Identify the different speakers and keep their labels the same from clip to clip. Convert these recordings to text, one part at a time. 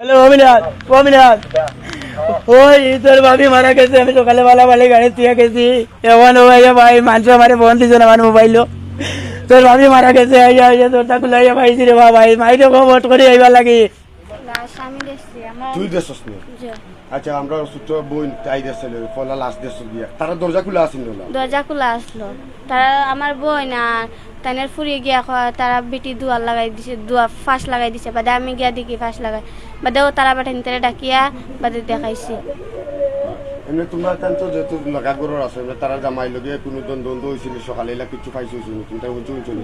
Speaker 1: Hello, Aminath Aminath. ওই, তোর ভাবি মারা গেছে, আমি সকালে বেলা বালি গাড়ি দিয়ে গেছি। এমন হয়ে ভাই মানুষ আমার ফোন দিছে না, আমার মোবাইল তোর ভাবি মারা গেছে তোর তাকে লাইয়া ভাইছি রে বাবা মাইরে খবর করে আইবা লাগি
Speaker 2: লাশ আমি দেখছি আমরা
Speaker 3: তুই দেশস নি আচ্ছা আমরা ছোট বোন তাই দেশে ফলা গিয়া। তারা দরজা খোলা আছিল না?
Speaker 2: দরজা খোলা আসলো। তারা আমার বোন আর তাইনের ফুরি গিয়া কয় তারা বেটি দুয়ার লাগাই দিছে দুয়া ফাঁস লাগাই দিছে। বাদে আমি গিয়া দেখি ফাঁস লাগাই বাদে ও তারা বাটেন তারা ডাকিয়া বাদে দেখাইছি।
Speaker 3: এমনি তোমরা তেন তো যেহেতু লগা গরর আছে তারা জামাই লগে কোনো দ্বন্দ্ব হয়েছিল সকালে এলা কিছু পাইছো শুনি তুমি তাই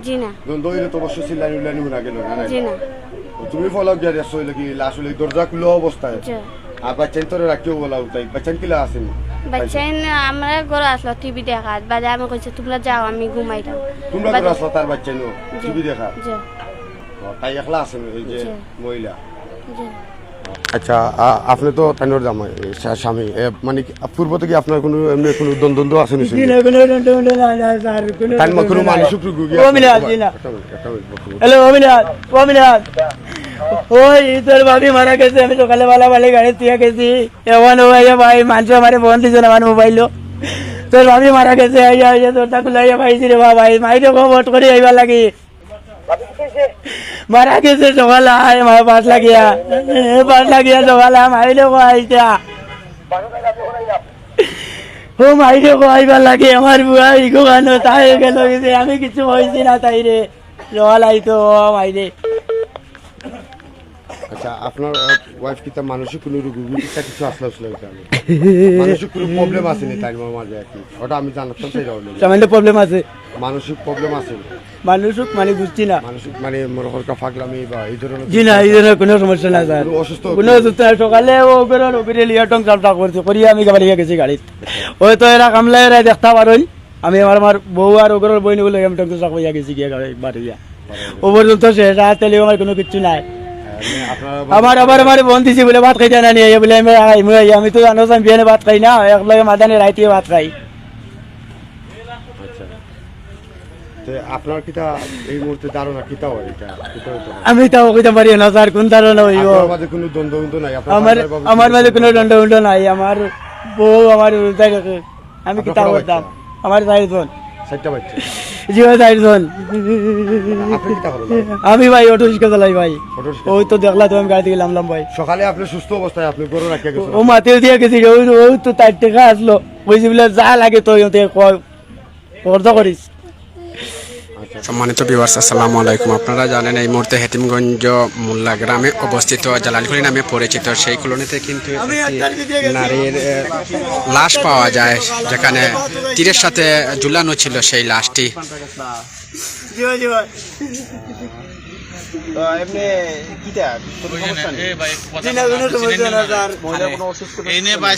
Speaker 2: জি না।
Speaker 3: দ্বন্দ্ব হইলে তো অবশ্য চিল্লানি উল্লানি শুনা গেল না
Speaker 2: জি
Speaker 3: তুমি ফলা গিয়া দেশ হইলে কি লাশ হইলে দরজা খুলো অবস্থায় আর বাচ্চান তোরে রাখিও বলা উঠাই বাচ্চান কিলা আছেন
Speaker 2: বাচ্চাই আমরা ঘরে আসলো টিভি দেখাত বাদে আমি কইছি তোমরা যাও আমি ঘুমাইতাম
Speaker 3: তোমরা
Speaker 2: বাদে-
Speaker 3: করে আসলো তার বাচ্চা নো টিভি দেখা? তাই একলা আছেন এই যে মহিলা?
Speaker 2: যে
Speaker 3: আচ্ছা আপনি তো তাইনোর জামাই স্বামী। মানে পূর্ব থেকে আপনার কোনো এমনি কোনো দ্বন্দ্ব আছে নি
Speaker 1: জি কোনো দণ্ড উণ্ড না না, স্যার কোনো
Speaker 3: তাই
Speaker 1: দণ্ড
Speaker 3: কোনো
Speaker 1: নাই।
Speaker 3: মানসিক রোগ
Speaker 1: অমিনাথ জি না
Speaker 3: একটা মিনিট, একটা মিনিট, বসুন।
Speaker 1: হ্যালো অমিনাথ অমিনাথ। ওই তোর ভাবি মারা গেছে আমি সকালে বেলা বালি গাড়ি দিয়ে গেছি। এমন আইয়া ভাই মানুষ আমার ফোন দিছে না আমার মোবাইল তোর ভাবি মারা গেছে আইয়া আইয়া তোর তাকে লাইয়া ভাইছি রে বাবা মাইরে খবর করে আইবা লাগি। মারা গেছে সকালে আয় মা পাঁচ লাগিয়া পাঁচ লাগিয়া সকালে মাইরে কো আইতা ও মাইরে কো আইবা লাগে আমার বুয়া ইগো গানো তাই গেল আমি কিছু হয়েছি না তাই রে। জল আইতো মাইরে।
Speaker 3: আচ্ছা আপনার ওয়াইফ কি তার মানসিক কোনো রোগ কিছু আসলে আসলে মানসিক কোনো প্রবলেম তাই মাঝে আর কি? ওটা আমি জানতাম
Speaker 1: প্রবলেম আছে।
Speaker 3: মানসিক প্রবলেম আছে।
Speaker 1: মানুষ মানে বুঝছি না।
Speaker 3: মানসিক মানে মনে হরকা ফাগলামি বা এই ধরনের
Speaker 1: জি না এই ধরনের কোনো সমস্যা না স্যার।
Speaker 3: অসুস্থ
Speaker 1: কোনো অসুস্থ? নাই। সকালে ও করে রবিরে লিয়া টং চাপটা করছে করিয়া আমি গাড়ি গেছি গাড়িত। ওই তো এরা কামলা এরা দেখতে পারোই। আমি আমার আমার বউ আর ওগরের বই নিবলে আমি টং চাপ হইয়া গেছি গিয়া গাড়ি বাড়িয়া ও পর্যন্ত শেষ আর তেলে আমার কোনো কিছু নাই।
Speaker 3: আপনার
Speaker 1: আমার আবার আমার বোন দিছি বলে ভাত খাইতে না নিয়ে বলে আমি তো জানো বিয়ানে ভাত খাই না একলগে মাদানে রাইতে ভাত খাই
Speaker 3: আচ্ছা তো আপনার কিতা এই মুহূর্তে ধারণা কিতা হয়? এটা কিতা হইতে পারে?
Speaker 1: আমি তাও কইতে পারি না স্যার কোন ধারণা হইব?
Speaker 3: আপনার মাঝে কোনো দ্বন্দ্ব দ্বন্দ্ব নাই
Speaker 1: আমার আমার মাঝে কোনো দণ্ড উণ্ড নাই আমার বউ আমার উল্টাই রাখে। আমি করতাম
Speaker 3: চারটা বাচ্চা
Speaker 1: ভাই অটো রিক্সা চালাই ভাই? ওই তো দেখলা তো আমি গাড়ি থেকে নামলাম ভাই।
Speaker 3: সকালে আপনি সুস্থ অবস্থায় আপনি গরু রাখিয়া গেছেন?
Speaker 1: ও মাতে দিয়ে গেছি ওই তো তার টাকা আসলো। বুঝি বলে যা লাগে তো কয় করিস।
Speaker 4: সম্মানিত ভিউয়ার্স আসসালামু আলাইকুম। আপনারা জানেন এই মুহূর্তে হেতিমগঞ্জ মোল্লা গ্রামে অবস্থিত জালালখুলি নামে পরিচিত সেই কলোনিতে কিন্তু নারীর লাশ পাওয়া যায়। যেখানে তীরের সাথে ঝুলানো ছিল সেই লাশটি।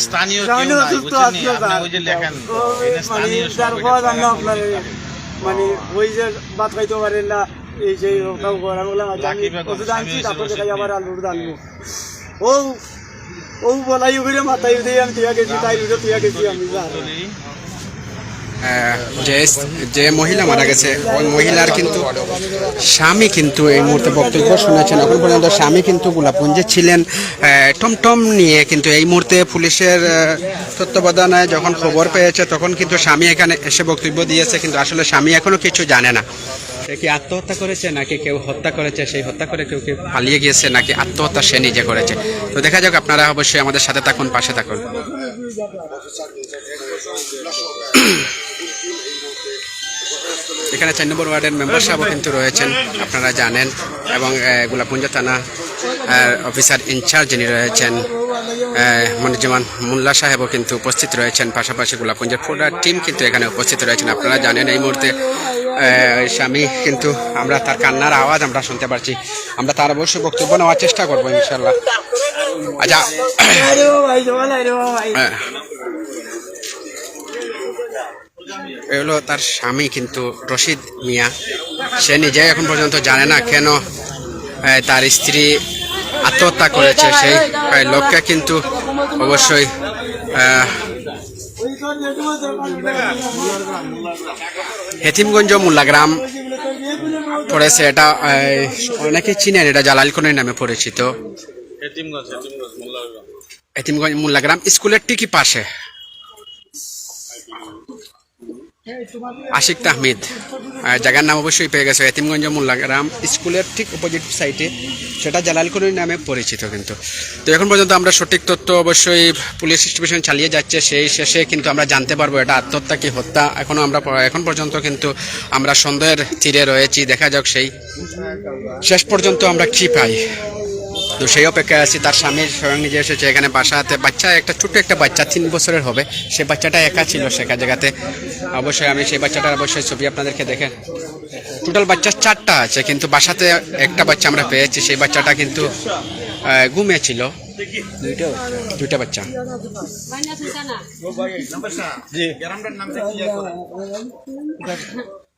Speaker 5: স্থানীয়
Speaker 1: মানে ওই যে ভাত খাইতে পারেন না এই
Speaker 5: যে
Speaker 1: ওষুধ আনছি তারপর দেখাই আবার আলুর আনব ও ও বলাই করে মাথায় দিয়ে আমি তুইয়া গেছি তাই তুইয়া গেছি আমি
Speaker 4: যে যে মহিলা মারা গেছে, ওই মহিলার কিন্তু স্বামী কিন্তু এই মুহূর্তে বক্তব্য শুনেছেন। এখন পর্যন্ত স্বামী কিন্তু গোলাপগঞ্জে ছিলেন। টমটম নিয়ে কিন্তু এই মুহূর্তে পুলিশের তত্ত্বাবধানে যখন খবর পেয়েছে, তখন কিন্তু স্বামী এখানে এসে বক্তব্য দিয়েছে, কিন্তু আসলে স্বামী এখনও কিছু জানে না। সে কি আত্মহত্যা করেছে নাকি কেউ হত্যা করেছে? সেই হত্যা করে কেউ কেউ পালিয়ে গিয়েছে নাকি আত্মহত্যা সে নিজে করেছে? তো দেখা যাক, আপনারা অবশ্যই আমাদের সাথে থাকুন, পাশে থাকুন। এখানে চার নম্বর ওয়ার্ডের মেম্বার সাহেবও কিন্তু রয়েছেন আপনারা জানেন এবং আহ, গোলাপগঞ্জ থানা অফিসার ইনচার্জ যিনি রয়েছেন আহ, মনিরুজ্জামান মোল্লা সাহেবও কিন্তু উপস্থিত রয়েছেন পাশাপাশি গোলাপগঞ্জের পুরা টিম কিন্তু এখানে উপস্থিত রয়েছেন আপনারা জানেন এই মুহূর্তে স্বামী কিন্তু আমরা তার কান্নার আওয়াজ আমরা শুনতে পারছি আমরা তার অবশ্যই বক্তব্য নেওয়ার চেষ্টা করব ইনশাল্লাহ আচ্ছা হলো তার স্বামী কিন্তু রশিদ মিয়া। সে নিজে এখন পর্যন্ত জানে না কেন তার স্ত্রী আত্মহত্যা করেছে। সেই লোককে কিন্তু অবশ্যই হেতিমগঞ্জ মোল্লাগ্রাম পড়েছে। এটা এ, অনেকেই চিনেন এটা জালালকনের নামে পরিচিত।
Speaker 5: এতিমগঞ্জ
Speaker 4: মোল্লাগ্রাম স্কুলের ঠিকই পাশে। আশিক তাহমিদ। জায়গার নাম অবশ্যই পেয়ে গেছে। এতিমগঞ্জ মোল্লাগ্রাম স্কুলের ঠিক অপোজিট সাইটে সেটা জালালকুড়ির নামে পরিচিত কিন্তু। তো এখন পর্যন্ত আমরা সঠিক তথ্য অবশ্যই পুলিশ স্টেশন চালিয়ে যাচ্ছে। সেই শেষে কিন্তু আমরা জানতে পারব এটা আত্মহত্যা কি হত্যা। এখনও আমরা এখন পর্যন্ত কিন্তু আমরা সন্দেহের তীরে রয়েছি। দেখা যাক সেই শেষ পর্যন্ত আমরা কি পাই। তো সেই অপেক্ষায় আছি। তার স্বামীর স্বয়ং নিজে এসেছে এখানে বাসাতে। বাচ্চা একটা ছোট্ট একটা বাচ্চা তিন বছরের হবে। সে বাচ্চাটা একা ছিল শেখা জায়গাতে। অবশ্যই আমি সেই বাচ্চাটার অবশ্যই ছবি আপনাদেরকে দেখে টোটাল বাচ্চা চারটা আছে কিন্তু বাসাতে একটা বাচ্চা আমরা পেয়েছি। সেই বাচ্চাটা কিন্তু ঘুমিয়েছিল দুইটা বাচ্চা।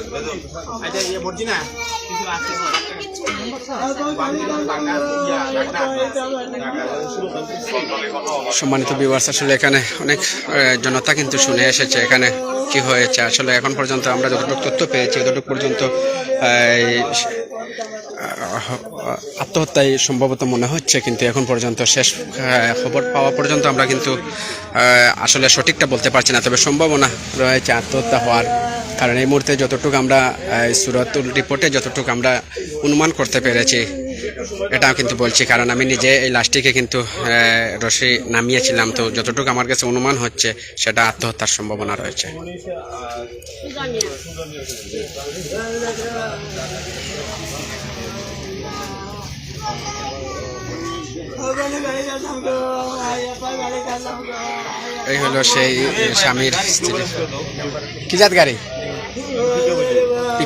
Speaker 4: কোন সম্মানিত বিভার্স আসলে এখানে অনেক জনতা কিন্তু শুনে এসেছে এখানে কি হয়েছে। আসলে এখন পর্যন্ত আমরা যতটুকু তথ্য পেয়েছি ততটুকু পর্যন্ত আত্মহত্যায় সম্ভবত মনে হচ্ছে, কিন্তু এখন পর্যন্ত শেষ খবর পাওয়া পর্যন্ত আমরা কিন্তু আসলে সঠিকটা বলতে পারছি না। তবে সম্ভাবনা রয়েছে আত্মহত্যা হওয়ার। কারণ এই মুহূর্তে যতটুকু আমরা সুরতুল রিপোর্টে যতটুকু আমরা অনুমান করতে পেরেছি, এটাও কিন্তু বলছি। কারণ আমি নিজে এই লাশটিকে কিন্তু রশি নামিয়েছিলাম, তো যতটুকু আমার কাছে অনুমান হচ্ছে, সেটা আত্মহত্যার সম্ভাবনা রয়েছে। এই হলো সেই স্বামীর স্ত্রী। কি জাত গাড়ি?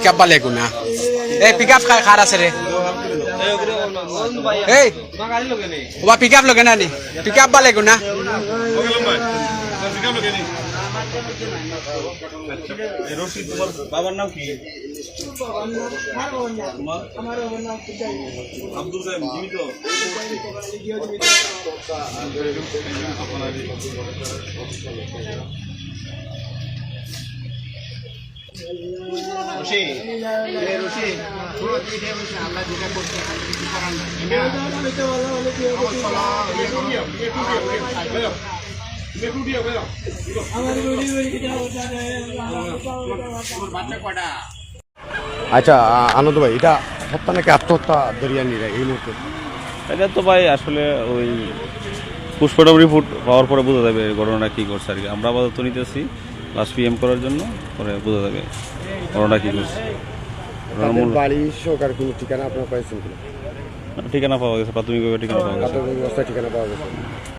Speaker 4: পিক আপ বালে গুনা এই পিক আপ খার আছে রে এই ওবা পিক আপ লগে না নি পিক আপ বালে গুনা
Speaker 5: রশি। এ রশি।
Speaker 3: আচ্ছা আনন্দ ভাই এটা হত্যা নাকি আত্মহত্যা দরিয়া নিরা এই মুহূর্তে?
Speaker 6: এটা তো ভাই আসলে ওই পুষ্পটম রিপোর্ট পাওয়ার পরে বোঝা যাবে ঘটনাটা কী করছে আর কি। আমরা আপাতত নিতেছি। লাস্ট পিএম করার জন্য পরে বোঝা যাবে করোনা কী করছে।
Speaker 3: বাড়ি কোনো ঠিকানা আপনার পাইছেন কিনা?
Speaker 6: ঠিকানা পাওয়া গেছে প্রাথমিকভাবে ঠিকানা পাওয়া গেছে।
Speaker 3: ঠিকানা পাওয়া গেছে।